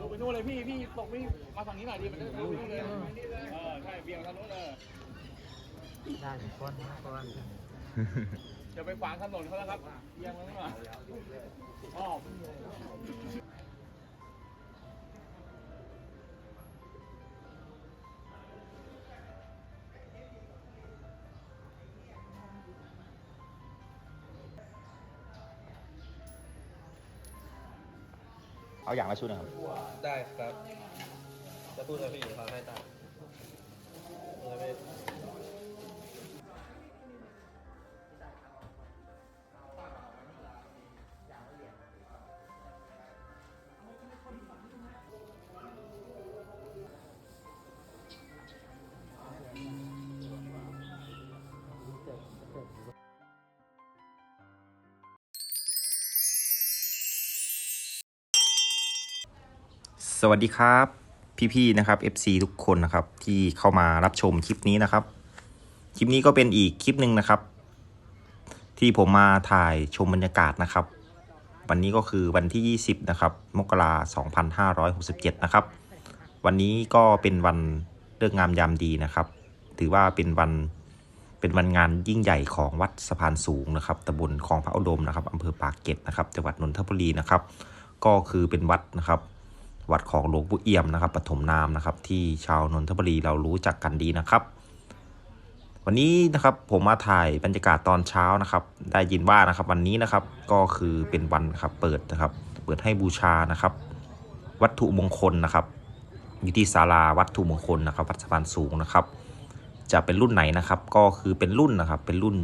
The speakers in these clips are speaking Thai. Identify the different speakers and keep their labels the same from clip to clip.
Speaker 1: ดูไปนู่นเลยพี่พี่ตกพี่มาฝั่งนี้หน่อยดีมันจะดูไปนู่นเลยเออใช่เบี่ยงทางนู้นเลย
Speaker 2: ได้คนคน
Speaker 1: อย่าไปขวางถนนเขาแล้วครับเบี่ยงมาหน่อยอ้อ
Speaker 3: เอาอย่างละชุดนะครับ
Speaker 4: ได้ครับ จะพูดอะไรพี่เขาให้ตาม
Speaker 3: สวัสดีครับพี่ๆนะครับ FC ทุกคนนะครับที่เข้ามารับชมคลิปนี้นะครับ คลิปนี้ก็เป็นอีกคลิปหนึ่งนะครับ ที่ผมมาถ่ายชมบรรยากาศนะครับ วันนี้ก็คือวันที่ 20 นะครับมกราคม2567นะครับ วันนี้ก็เป็นวันเลิกงามยามดีนะครับ ถือว่าเป็นวันเป็นวันงานยิ่งใหญ่ของวัดสะพานสูงนะครับตำบลคลองพระอุดมนะครับอำเภอปากเกร็ดนะครับจังหวัดนนทบุรีนะครับ ก็คือเป็นวัดนะครับ วัดของหลวงปู่เอี่ยมนะครับปฐมนามนะครับ ที่ชาวนนทบุรีเรารู้จักกันดีนะครับ วันนี้นะครับผมมาถ่ายบรรยากาศตอนเช้านะครับ ได้ยินว่านะครับ วันนี้นะครับก็คือเป็นวันครับเปิดนะครับ เปิดให้บูชานะครับ วัตถุมงคลนะครับอยู่ที่ศาลาวัตถุมงคลนะครับ วัดสะพานสูงนะครับ จะเป็นรุ่นไหนนะครับ ก็คือเป็นรุ่นนะครับเป็นรุ่น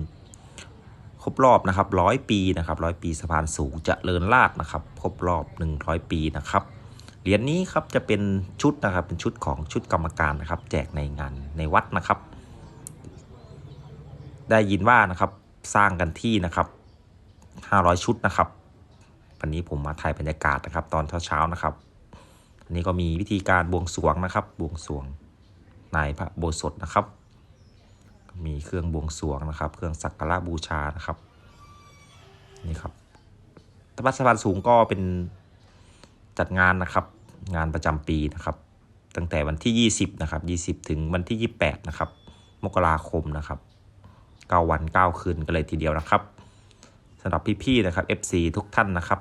Speaker 3: ครบรอบนะครับร้อยปีนะครับร้อยปีสะพานสูงเจะเริญราชนะครับ ครบรอบ 100 ปีนะครับ เหรียญนี้ครับจะเป็นชุดนะครับเป็นชุดของชุดกรรมการนะครับ แจกในงานในวัดนะครับ ได้ยินว่านะครับสร้างกันที่นะครับ 500 ชุดนะครับวันนี้ผมมาถ่ายบรรยากาศนะครับ ตอนเช้าๆนะครับอันนี้ก็มีวิธีการบวงสรวงนะครับ บวงสรวงในพระโบสถนะครับ มีเครื่องบวงสรวงนะครับ เครื่องสักการะบูชานะครับนี่ครับตวัดสะพานสูงก็เป็น จัดงานนะครับ งานประจำปีนะครับ ตั้งแต่วันที่ 20 นะครับ 20 ถึงวันที่ 28 นะครับ มกราคมนะครับ9วัน 9 คืนกันเลยทีเดียวนะครับสำหรับพี่ๆนะครับ FC ทุกท่านนะครับ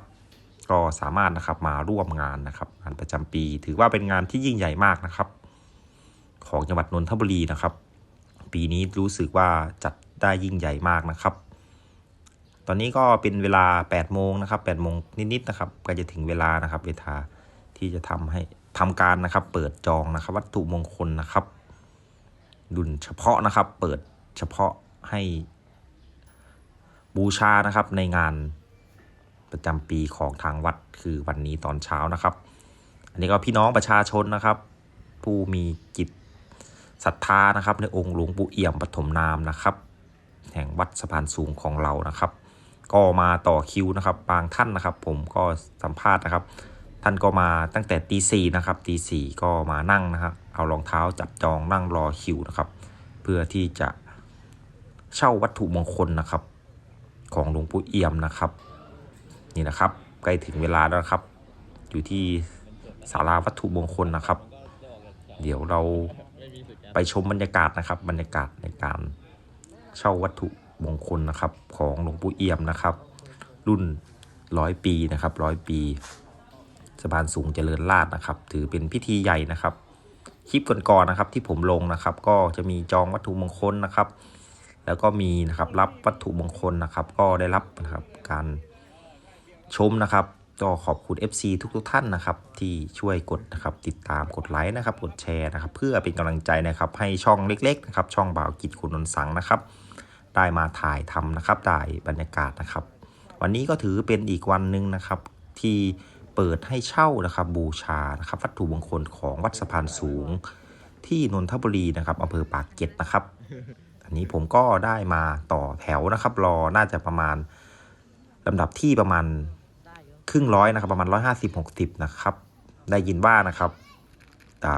Speaker 3: ก็สามารถนะครับมาร่วมงานนะครับงานประจำปี ถือว่าเป็นงานที่ยิ่งใหญ่มากนะครับ ของจังหวัดนนทบุรีนะครับ ปีนี้รู้สึกว่าจัดได้ยิ่งใหญ่มากนะครับ ตอนนี้ก็เป็นเวลา8โมงนะครับ8โมงนิดๆนะครับก็จะถึงเวลานะครับ เวลาที่จะทำให้ทำการนะครับ เปิดจองนะครับ วัตถุมงคลนะครับ ดุลเฉพาะนะครับ เปิดเฉพาะให้บูชานะครับในงานประจำปีของทางวัดคือวันนี้ตอนเช้านะครับ อันนี้ก็พี่น้องประชาชนนะครับ ผู้มีจิตศรัทธานะครับ ในองค์หลวงปู่เอี่ยมปฐมนามนะครับ แห่งวัดสะพานสูงของเรานะครับ ก็มาต่อคิวนะครับ บางท่านนะครับ ผมก็สัมภาษณ์นะครับ ท่านก็มาตั้งแต่ตีสี่นะครับตีสี่ก็มานั่งนะครับ เอารองเท้าจับจองนั่งรอคิวนะครับ เพื่อที่จะเช่าวัตถุมงคลนะครับ ของหลวงปู่เอี่ยมนะครับ นี่นะครับ ใกล้ถึงเวลาแล้วครับ อยู่ที่ศาลาวัตถุมงคลนะครับ เดี๋ยวเราไปชมบรรยากาศนะครับ บรรยากาศในการเช่าวัตถุ มงคลนะครับของหลวงปู่เอี่ยมนะครับ รุ่นร้อยปีนะครับร้อยปีสะพานสูงเจริญราษฎร์นะครับ ถือเป็นพิธีใหญ่นะครับ คลิปก่อนๆนะครับที่ผมลงนะครับ ก็จะมีจองวัตถุมงคลนะครับ แล้วก็มีนะครับรับวัตถุมงคลนะครับ ก็ได้รับนะครับการชมนะครับก็ขอบคุณ FC ทุกๆท่านนะครับ ที่ช่วยกดนะครับ ติดตามกดไลค์นะครับ กดแชร์นะครับ เพื่อเป็นกำลังใจนะครับ ให้ช่องเล็ก ๆ นะครับ ช่องบ่าวกิจคุณนนท์สังนะครับ ได้มาถ่ายทำนะครับได้บรรยากาศนะครับ วันนี้ก็ถือเป็นอีกวันหนึ่งนะครับที่เปิดให้เช่านะครับบูชานะครับวัตถุมงคลของวัดสะพานสูง ที่นนทบุรีนะครับอำเภอปากเกร็ดนะครับ อันนี้ผมก็ได้มาต่อแถวนะครับ รอน่าจะประมาณลำดับที่ประมาณครึ่งร้อยนะครับ ประมาณ 150 60 นะครับ ได้ยินว่านะครับอ่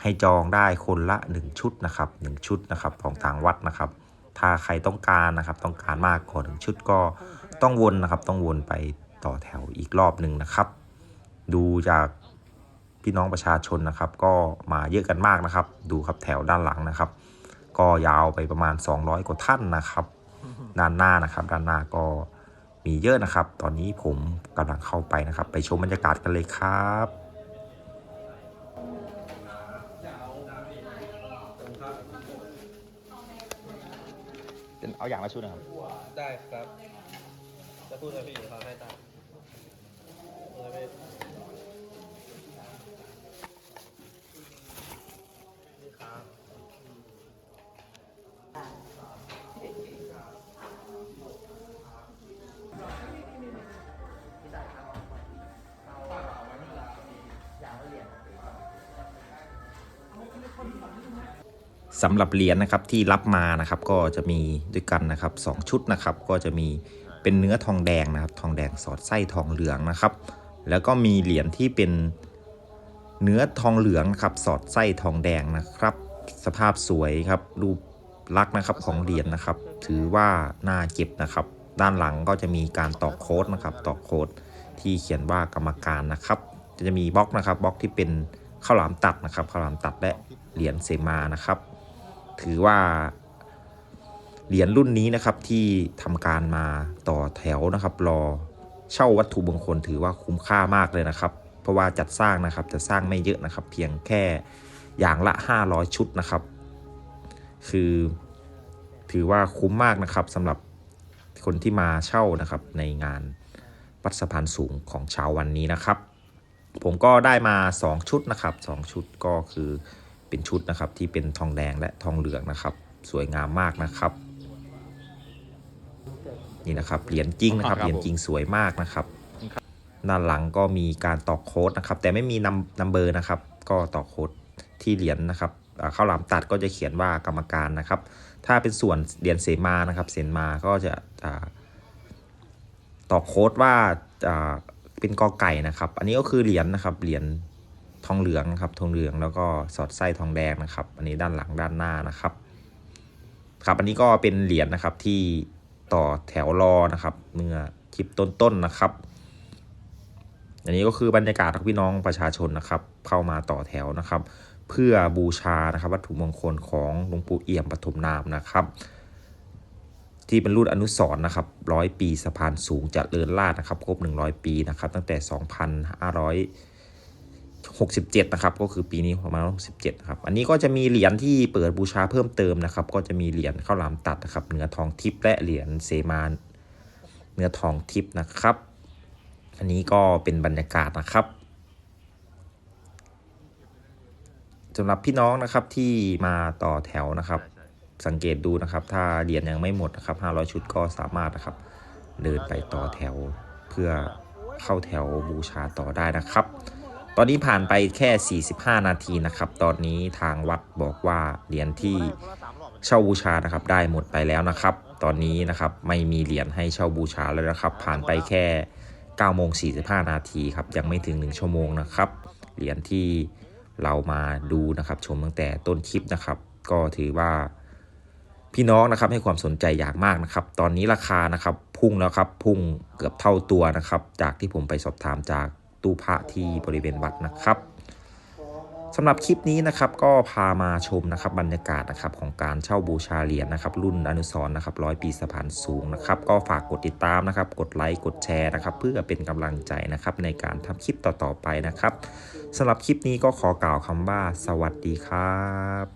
Speaker 3: ให้จองได้คนละ 1 ชุดนะครับ 1 ชุดนะครับของทางวัดนะครับ ถ้าใครต้องการนะครับต้องการมากกว่าหนึ่งชุดก็ต้องวนนะครับ ต้องวนไปต่อแถวอีกรอบหนึ่งนะครับ ดูจากพี่น้องประชาชนนะครับ ก็มาเยอะกันมากนะครับ ดูครับแถวด้านหลังนะครับ ก็ยาวไปประมาณ 200 กว่าท่านนะครับ ด้านหน้านะครับ ด้านหน้าก็มีเยอะนะครับ ตอนนี้ผมกำลังเข้าไปนะครับ ไปชมบรรยากาศกันเลยครับ
Speaker 1: เอาอย่างละชุดนะครับ
Speaker 4: ได้ครับ จะพูดอะไรพี่เขาให้ตามเออพี่นี่ครับ
Speaker 3: สำหรับเหรียญนะครับที่รับมานะครับก็จะมีด้วยกันนะครับสองชุดนะครับ ก็จะมีเป็นเนื้อทองแดงนะครับ ทองแดงสอดไส้ทองเหลืองนะครับ แล้วก็มีเหรียญที่เป็นเนื้อทองเหลืองนะครับสอดไส้ทองแดงนะครับ สภาพสวยครับรูปลักษณ์นะครับของเหรียญนะครับ ถือว่าน่าเก็บนะครับ ด้านหลังก็จะมีการตอกโค้ดนะครับตอกโค้ดที่เขียนว่ากรรมการนะครับจะมีบล็อกนะครับบล็อกที่เป็นข้าวหลามตัดนะครับข้าวหลามตัดและเหรียญเสมานะครับ ถือว่าเหรียญรุ่นนี้นะครับที่ทำการมาต่อแถวนะครับ รอเช่าวัตถุมงคลถือว่าคุ้มค่ามากเลยนะครับ เพราะว่าจัดสร้างนะครับจะสร้างไม่เยอะนะครับ เพียงแค่อย่างละ 500 ชุดนะครับ คือถือว่าคุ้มมากนะครับสำหรับคนที่มาเช่านะครับในงานวัดสะพานสูงของเช้าวันนี้นะครับ ผมก็ได้มา 2 ชุดนะครับ 2 ชุดก็คือ เป็นชุดนะครับที่เป็นทองแดงและทองเหลืองนะครับ สวยงามมากนะครับ นี่นะครับเหรียญจริงนะครับ
Speaker 1: ครับ
Speaker 3: เหรียญจริงสวยมากนะครับด้านหลังก็มีการตอกโค้ดนะครับ แต่ไม่มีนัมนัมเบอร์นะครับ ก็ตอกโค้ดที่เหรียญนะครับอ่าข้าวหลามตัดก็จะเขียนว่ากรรมการนะครับ ถ้าเป็นส่วนเหรียญเสมานะครับ เสมาก็จะอ่าตอกโค้ดว่าอ่าเป็นกอไก่นะครับ อันนี้ก็คือเหรียญนะครับเหรียญ ทองเหลืองนะครับทองเหลืองแล้วก็สอดไส้ทองแดงนะครับ อันนี้ด้านหลังด้านหน้านะครับ ครับอันนี้ก็เป็นเหรียญนะครับที่ต่อแถวรอนะครับ เมื่อคลิปต้นๆนะครับ อันนี้ก็คือบรรยากาศของพี่น้องประชาชนนะครับ เข้ามาต่อแถวนะครับ เพื่อบูชานะครับ วัตถุมงคลของหลวงปู่เอี่ยมปฐมนามนะครับ ที่เป็นรุ่นอนุสรณ์นะครับร้อยปีสะพานสูงเจริญราษฎร์นะครับครบ100 ปีนะครับ ตั้งแต่ 67 นะครับ ก็คือปีนี้ประมาณ67ครับ อันนี้ก็จะมีเหรียญที่เปิดบูชาเพิ่มเติมนะครับ ก็จะมีเหรียญข้าวหลามตัดนะครับ เนื้อทองทิพย์และเหรียญเซมานเนื้อทองทิพย์นะครับ อันนี้ก็เป็นบรรยากาศนะครับสำหรับพี่น้องนะครับที่มาต่อแถวนะครับ สังเกตดูนะครับ ถ้าเหรียญยังไม่หมดนะครับ500 ชุดก็สามารถนะครับ เดินไปต่อแถวเพื่อเข้าแถวบูชาต่อได้นะครับ ตอนนี้ผ่านไปแค่ 45 นาทีนะครับ ตอนนี้ทางวัดบอกว่าเหรียญที่เช่าบูชานะครับ ได้หมดไปแล้วนะครับ ตอนนี้นะครับไม่มีเหรียญให้เช่าบูชาแล้วนะครับ ผ่านไปแค่9โมง45 นาทีครับ ยังไม่ถึง 1 ชั่วโมงนะครับ เหรียญที่เรามาดูนะครับชมตั้งแต่ต้นคลิปนะครับ ก็ถือว่าพี่น้องนะครับให้ความสนใจอย่างมากนะครับ ตอนนี้ราคานะครับพุ่งแล้วครับพุ่งเกือบเท่าตัวนะครับ จากที่ผมไปสอบถามจาก ตู้พระที่บริเวณวัดนะครับสำหรับคลิปนี้นะครับก็พามาชมนะครับบรรยากาศนะครับของการเช่าบูชาเหรียญนะครับ รุ่นอนุสร์นะครับร้อยปีสะพานสูงนะครับ ก็ฝากกดติดตามนะครับ กดไลค์กดแชร์นะครับ เพื่อเป็นกำลังใจนะครับในการทำคลิปต่อๆไปนะครับสำหรับคลิปนี้ก็ขอกล่าวคำว่า สวัสดีครับ